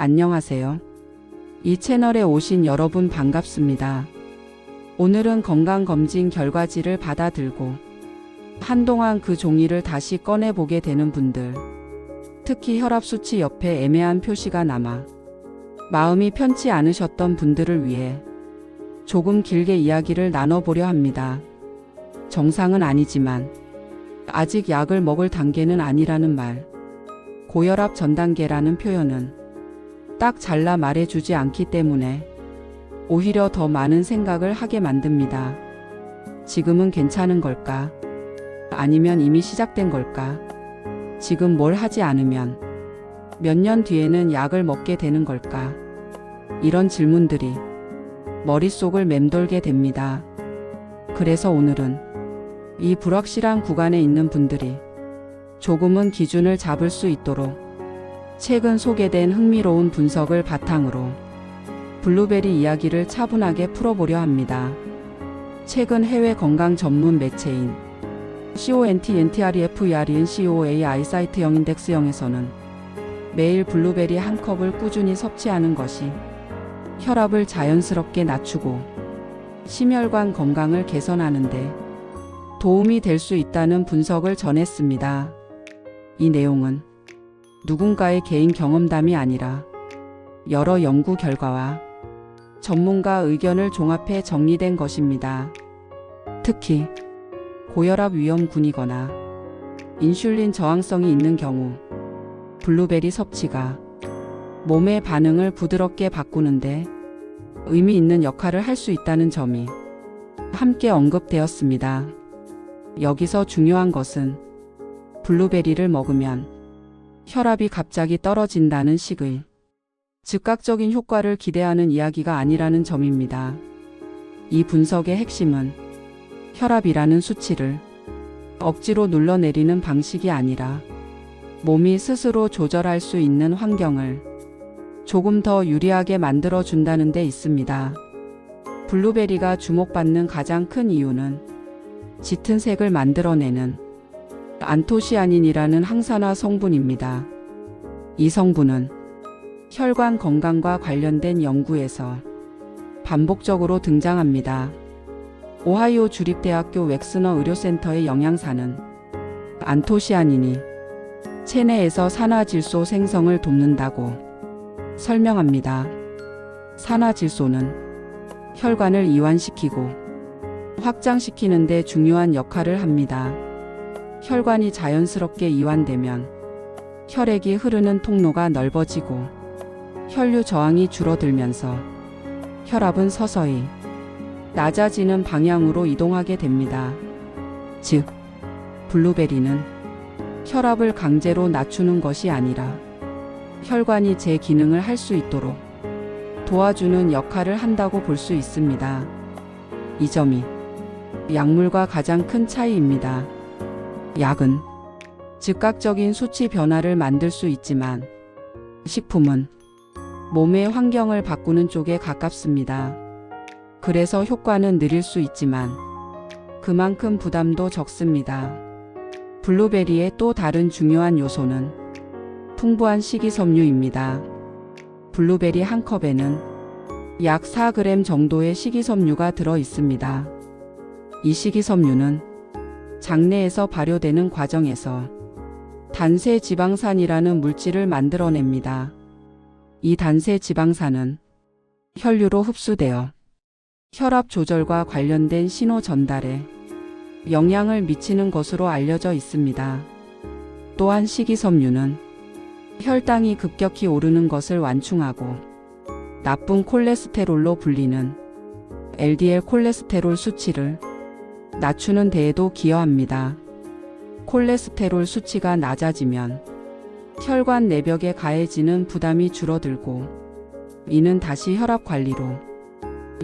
안녕하세요. 이 채널에 오신 여러분 반갑습니다. 오늘은 건강검진 결과지를 받아들고 한동안 그 종이를 다시 꺼내보게 되는 분들, 특히 혈압 수치 옆에 애매한 표시가 남아 마음이 편치 않으셨던 분들을 위해 조금 길게 이야기를 나눠보려 합니다. 정상은 아니지만 아직 약을 먹을 단계는 아니라는 말, 고혈압 전 단계라는 표현은 딱 잘라 말해주지 않기 때문에 오히려 더 많은 생각을 하게 만듭니다. 지금은 괜찮은 걸까? 아니면 이미 시작된 걸까? 지금 뭘 하지 않으면 몇 년 뒤에는 약을 먹게 되는 걸까? 이런 질문들이 머릿속을 맴돌게 됩니다. 그래서 오늘은 이 불확실한 구간에 있는 분들이 조금은 기준을 잡을 수 있도록 최근 소개된 흥미로운 분석을 바탕으로 블루베리 이야기를 차분하게 풀어보려 합니다. 최근 해외 건강 전문 매체인 CONTNTREFERIN COAI 사이트 영인덱스영에서는 매일 블루베리 한 컵을 꾸준히 섭취하는 것이 혈압을 자연스럽게 낮추고 심혈관 건강을 개선하는데 도움이 될 수 있다는 분석을 전했습니다. 이 내용은 누군가의 개인 경험담이 아니라 여러 연구 결과와 전문가 의견을 종합해 정리된 것입니다. 특히 고혈압 위험군이거나 인슐린 저항성이 있는 경우 블루베리 섭취가 몸의 반응을 부드럽게 바꾸는데 의미 있는 역할을 할 수 있다는 점이 함께 언급되었습니다. 여기서 중요한 것은 블루베리를 먹으면 혈압이 갑자기 떨어진다는 식의 즉각적인 효과를 기대하는 이야기가 아니라는 점입니다. 이 분석의 핵심은 혈압이라는 수치를 억지로 눌러내리는 방식이 아니라 몸이 스스로 조절할 수 있는 환경을 조금 더 유리하게 만들어 준다는 데 있습니다. 블루베리가 주목받는 가장 큰 이유는 짙은 색을 만들어내는 안토시아닌이라는 항산화 성분입니다. 이 성분은 혈관 건강과 관련된 연구에서 반복적으로 등장합니다. 오하이오 주립대학교 웩스너 의료센터의 영양사는 안토시아닌이 체내에서 산화질소 생성을 돕는다고 설명합니다. 산화질소는 혈관을 이완시키고 확장시키는 데 중요한 역할을 합니다. 혈관이 자연스럽게 이완되면 혈액이 흐르는 통로가 넓어지고 혈류 저항이 줄어들면서 혈압은 서서히 낮아지는 방향으로 이동하게 됩니다. 즉, 블루베리는 혈압을 강제로 낮추는 것이 아니라 혈관이 제 기능을 할 수 있도록 도와주는 역할을 한다고 볼 수 있습니다. 이 점이 약물과 가장 큰 차이입니다. 약은 즉각적인 수치 변화를 만들 수 있지만 식품은 몸의 환경을 바꾸는 쪽에 가깝습니다. 그래서 효과는 느릴 수 있지만 그만큼 부담도 적습니다. 블루베리의 또 다른 중요한 요소는 풍부한 식이섬유입니다. 블루베리 한 컵에는 약 4g 정도의 식이섬유가 들어 있습니다. 이 식이섬유는 장내에서 발효되는 과정에서 단세 지방산이라는 물질을 만들어냅니다. 이 단세 지방산은 혈류로 흡수되어 혈압 조절과 관련된 신호 전달에 영향을 미치는 것으로 알려져 있습니다. 또한 식이섬유는 혈당이 급격히 오르는 것을 완충하고 나쁜 콜레스테롤로 불리는 LDL 콜레스테롤 수치를 낮추는 데에도 기여합니다. 콜레스테롤 수치가 낮아지면 혈관 내벽에 가해지는 부담이 줄어들고 이는 다시 혈압 관리로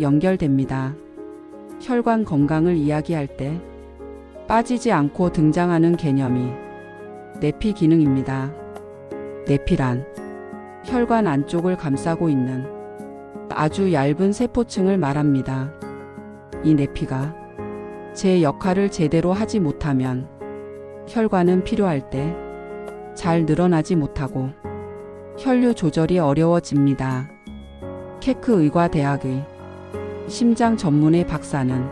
연결됩니다. 혈관 건강을 이야기할 때 빠지지 않고 등장하는 개념이 내피 기능입니다. 내피란 혈관 안쪽을 감싸고 있는 아주 얇은 세포층을 말합니다. 이 내피가 제 역할을 제대로 하지 못하면 혈관은 필요할 때 잘 늘어나지 못하고 혈류 조절이 어려워집니다. 케크 의과 대학의 심장 전문의 박사는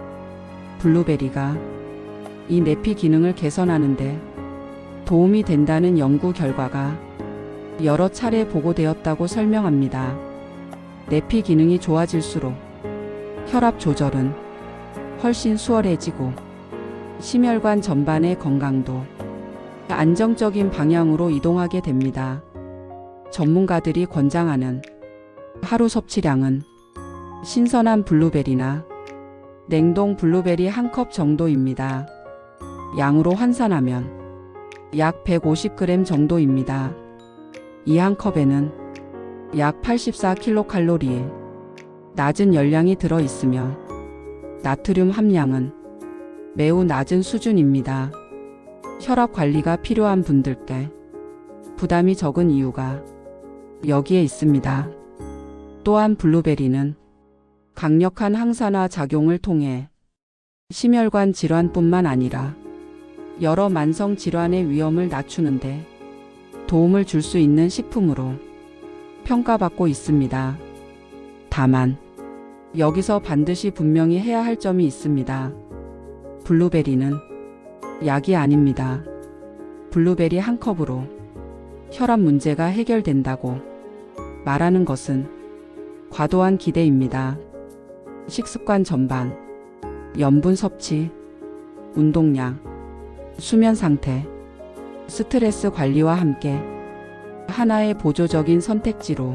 블루베리가 이 내피 기능을 개선하는데 도움이 된다는 연구 결과가 여러 차례 보고되었다고 설명합니다. 내피 기능이 좋아질수록 혈압 조절은 훨씬 수월해지고 심혈관 전반의 건강도 안정적인 방향으로 이동하게 됩니다. 전문가들이 권장하는 하루 섭취량은 신선한 블루베리나 냉동 블루베리 한 컵 정도입니다. 양으로 환산하면 약 150g 정도입니다. 이 한 컵에는 약 84kcal의 낮은 열량이 들어 있으며 나트륨 함량은 매우 낮은 수준입니다. 혈압 관리가 필요한 분들께 부담이 적은 이유가 여기에 있습니다. 또한 블루베리는 강력한 항산화 작용을 통해 심혈관 질환뿐만 아니라 여러 만성 질환의 위험을 낮추는데 도움을 줄 수 있는 식품으로 평가받고 있습니다. 다만 여기서 반드시 분명히 해야 할 점이 있습니다. 블루베리는 약이 아닙니다. 블루베리 한 컵으로 혈압 문제가 해결된다고 말하는 것은 과도한 기대입니다. 식습관 전반, 염분 섭취, 운동량, 수면 상태, 스트레스 관리와 함께 하나의 보조적인 선택지로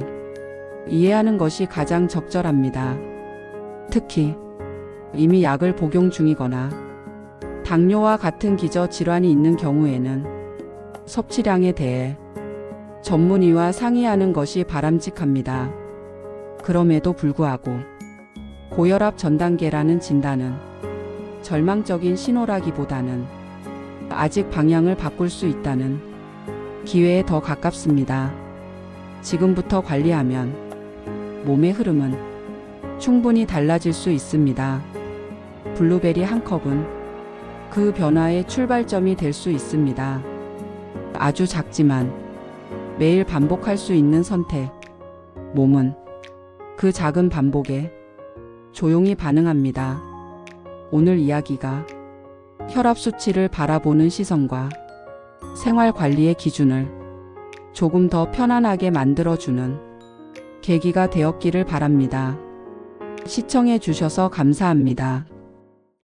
이해하는 것이 가장 적절합니다. 특히 이미 약을 복용 중이거나 당뇨와 같은 기저 질환이 있는 경우에는 섭취량에 대해 전문의와 상의하는 것이 바람직합니다. 그럼에도 불구하고 고혈압 전 단계라는 진단은 절망적인 신호라기보다는 아직 방향을 바꿀 수 있다는 기회에 더 가깝습니다. 지금부터 관리하면 몸의 흐름은 충분히 달라질 수 있습니다. 블루베리 한 컵은 그 변화의 출발점이 될 수 있습니다. 아주 작지만 매일 반복할 수 있는 선택. 몸은 그 작은 반복에 조용히 반응합니다. 오늘 이야기가 혈압 수치를 바라보는 시선과 생활 관리의 기준을 조금 더 편안하게 만들어주는 계기가 되었기를 바랍니다. 시청해 주셔서 감사합니다.